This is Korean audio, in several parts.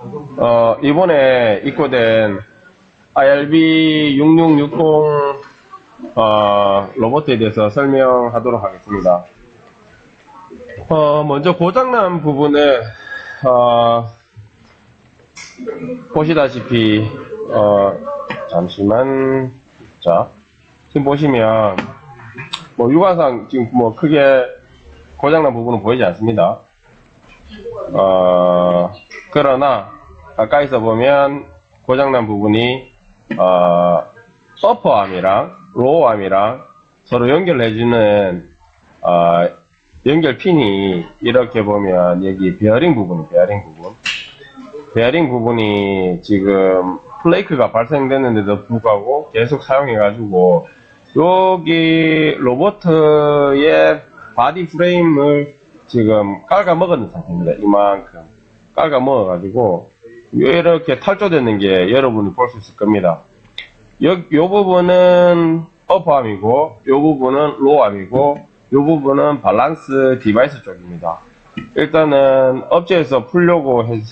어, 이번에 입고된 IRB 6660 어, 로봇에 대해서 설명하도록 하겠습니다. 어, 먼저 고장난 부분을 어, 보시다시피 어, 잠시만 자 지금 보시면 뭐 육안상 지금 뭐 크게 고장난 부분은 보이지 않습니다. 어, 그러나 가까이서 보면 고장난 부분이 어, 어퍼암이랑 로어암이랑 서로 연결해주는 어, 연결 핀이 이렇게 보면 여기 베어링 부분, 베어링 부분, 베어링 부분이 지금 플레이크가 발생됐는데도 불구하고 계속 사용해가지고 여기 로버트의 바디 프레임을 지금 깔아 먹은 상태입니다. 이만큼 깔아 먹어가지고 이렇게 탈조되는 게 여러분이 볼 수 있을 겁니다. 요, 요 부분은 어퍼암이고 요 부분은 로암이고 요 부분은 밸런스 디바이스 쪽입니다. 일단은 업체에서 풀려고 했,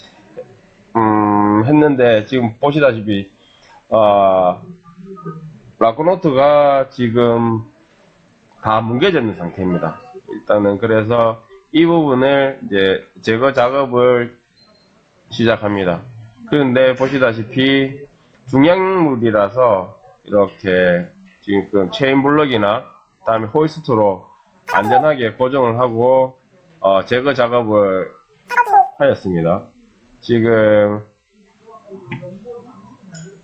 음, 했는데 지금 보시다시피 어, 라코노트가 지금 다 뭉개져 있는 상태입니다. 일단은 그래서 이 부분을 이제 제거 작업을 시작합니다. 그런데 보시다시피 중량물이라서 이렇게 지금 체인 블럭이나 그다음에 호이스트로 안전하게 고정을 하고 어, 제거 작업을 하였습니다. 지금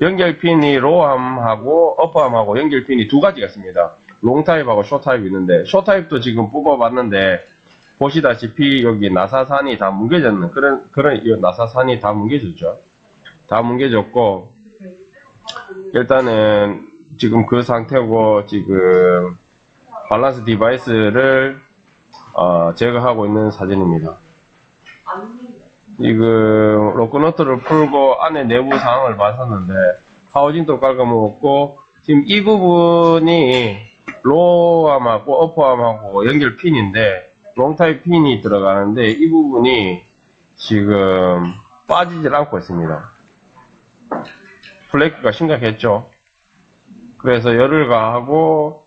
연결핀이 로암하고 어퍼암하고 연결핀이 두 가지가 있습니다. 롱타입하고 숏타입이 있는데 숏타입도 지금 뽑아봤는데 보시다시피 여기 나사산이 다 뭉개졌는 그런 그런 이 나사산이 다 뭉개졌죠. 다 뭉개졌고 일단은 지금 그 상태고 지금 밸런스 디바이스를 어, 제거하고 있는 사진입니다. 지금 로코너트를 풀고 안에 내부 상황을 봤었는데 하우징도 깔아먹었고 지금 이 부분이 로암하고 어퍼암하고 연결 핀인데 롱타입 핀이 들어가는데 이 부분이 지금 빠지질 않고 있습니다. 플레이크가 심각했죠. 그래서 열을 가하고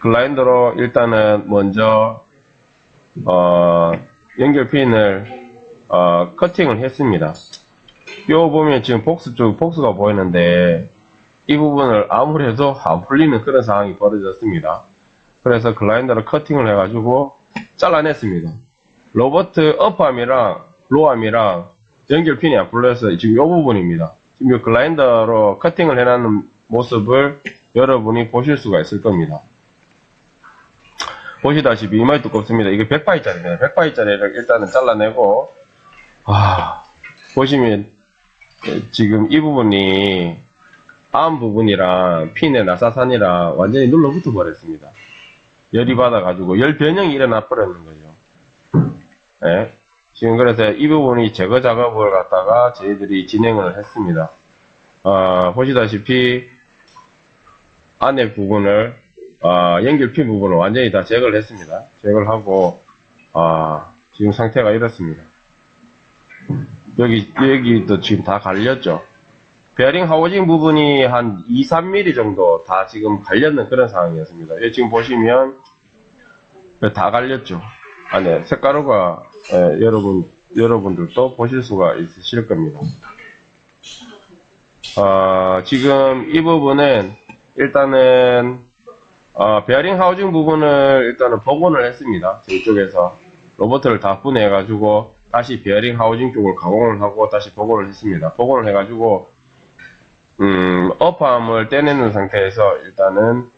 글라인더로 일단은 먼저 어, 연결 핀을 어, 커팅을 했습니다. 요 보면 지금 복스 쪽 복스가 보이는데 이 부분을 아무래도 안 풀리는 그런 상황이 벌어졌습니다. 그래서 글라인더로 커팅을 해가지고 잘라냈습니다. 로버트 업암이랑 로암이랑 연결 핀이 안 풀려서 지금 이 부분입니다. 지금 이 글라인더로 커팅을 해놨는 모습을 여러분이 보실 수가 있을 겁니다. 보시다시피 이마이 두껍습니다. 이게 100바이짜리입니다. 100바이짜리를 일단은 잘라내고 아, 보시면 지금 이 부분이 암 부분이랑 핀의 나사산이랑 완전히 눌러붙어 버렸습니다. 열이 받아가지고 열 변형이 일어나 버렸는 거죠. 예. 지금 그래서 이 부분이 제거 작업을 갖다가 저희들이 진행을 했습니다. 어, 보시다시피 안에 부분을 어, 연결핀 부분을 완전히 다 제거를 했습니다. 제거를 하고 어, 지금 상태가 이렇습니다. 여기 여기도 지금 다 갈렸죠. 베어링 하우징 부분이 한 2, 3mm 정도 다 지금 갈렸는 그런 상황이었습니다. 여기 지금 보시면 다 갈렸죠. 안에 색가루가 예, 여러분 여러분들도 보실 수가 있으실 겁니다. 어, 지금 이 부분은 일단은 어, 베어링 하우징 부분을 일단은 복원을 했습니다. 저쪽에서 로버트를 다 분해해가지고 다시 베어링 하우징 쪽을 가공을 하고 다시 복원을 했습니다. 복원을 해가지고 음, 어퍼함을 떼내는 상태에서 일단은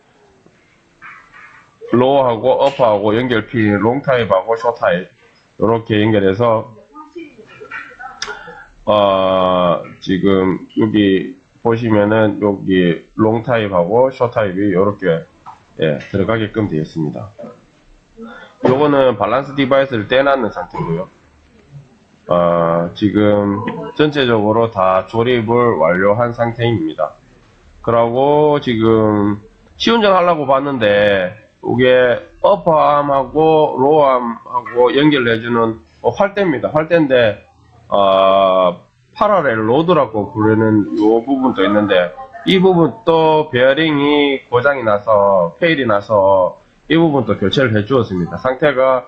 로어하고 어퍼하고 연결핀 롱타입하고 숏타입 이렇게 연결해서 어, 지금 여기 보시면은 여기 롱타입하고 숏타입이 이렇게 예, 들어가게끔 되어 있습니다. 요거는 밸런스 디바이스를 떼놨는 상태고요. 어, 지금 전체적으로 다 조립을 완료한 상태입니다. 그러고 지금 시운전 하려고 봤는데 이게 어퍼암하고 로암하고 연결해주는 어, 활대입니다. 활대인데 어, 파라렐 로드라고 부르는 이 부분도 있는데 이 부분도 베어링이 고장이 나서 페일이 나서 이 부분도 교체를 해 주었습니다. 상태가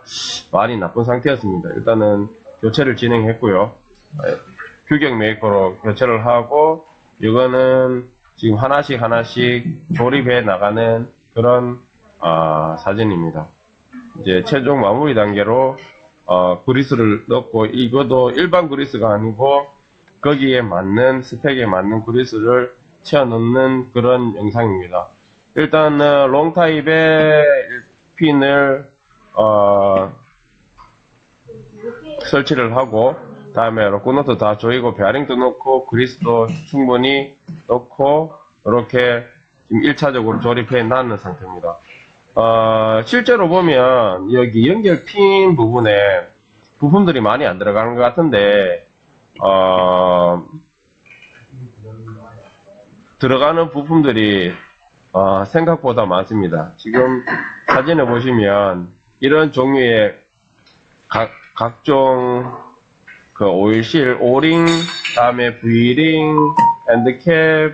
많이 나쁜 상태였습니다. 일단은 교체를 진행했고요. 예, 규격 메이커로 교체를 하고 이거는 지금 하나씩 하나씩 조립해 나가는 그런 아, 사진입니다. 이제 최종 마무리 단계로 어, 그리스를 넣고 이것도 일반 그리스가 아니고 거기에 맞는 스펙에 맞는 그리스를 채워 넣는 그런 영상입니다. 일단 은 롱타입의 핀을 어, 설치를 하고 다음에 로코노트 다 조이고 베어링도 넣고 그리스도 충분히 넣고 이렇게 지금 1차적으로 조립해 놨는 상태입니다. 어, 실제로 보면 여기 연결 핀 부분에 부품들이 많이 안 들어가는 것 같은데 어, 들어가는 부품들이 어, 생각보다 많습니다. 지금 사진을 보시면 이런 종류의 각, 각종 그 오일실, 오링, 다음에 V링, 엔드캡,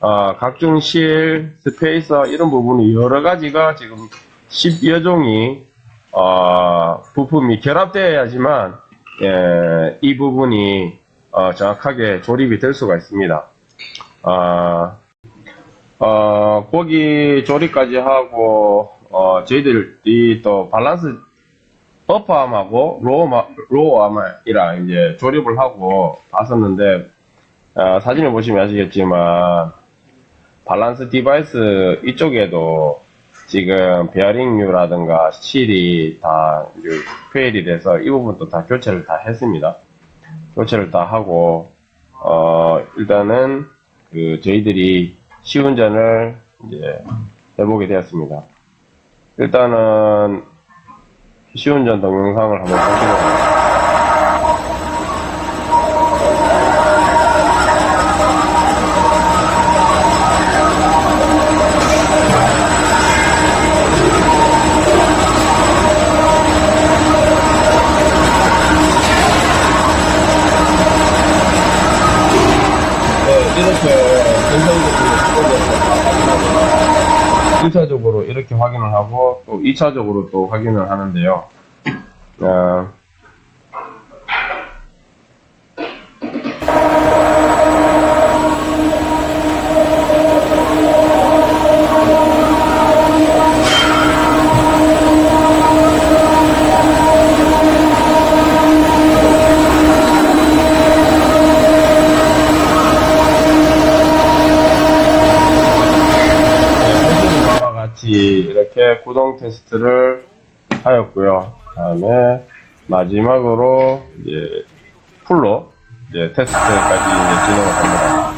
어, 각종 실, 스페이서 이런 부분이 여러 가지가 지금 10여 종이 어, 부품이 결합되어야지만 예, 이 부분이 어, 정확하게 조립이 될 수가 있습니다. 아, 어, 고기 조립까지 하고, 어, 저희들이 또 밸런스 버퍼암하고 로어마, 로어암이랑 이제 조립을 하고 왔었는데, 어, 사진을 보시면 아시겠지만, 밸런스 디바이스 이쪽에도 지금 베어링류라든가 실이 다 페일이 돼서 이 부분도 다 교체를 다 했습니다. 교체를 다 하고, 어, 일단은 그 저희들이 시운전을 이제 해보게 되었습니다. 일단은 시운전 동영상을 한번 보시고 네, 이렇게 전성적으로 1차적으로 이렇게 확인을 하고 또 2차적으로 또 확인을 하는데요. 어, 예. 이렇게 구동 테스트를 하였고요. 다음에 마지막으로 이제 풀로 이제 테스트까지 이제 진행을 합니다.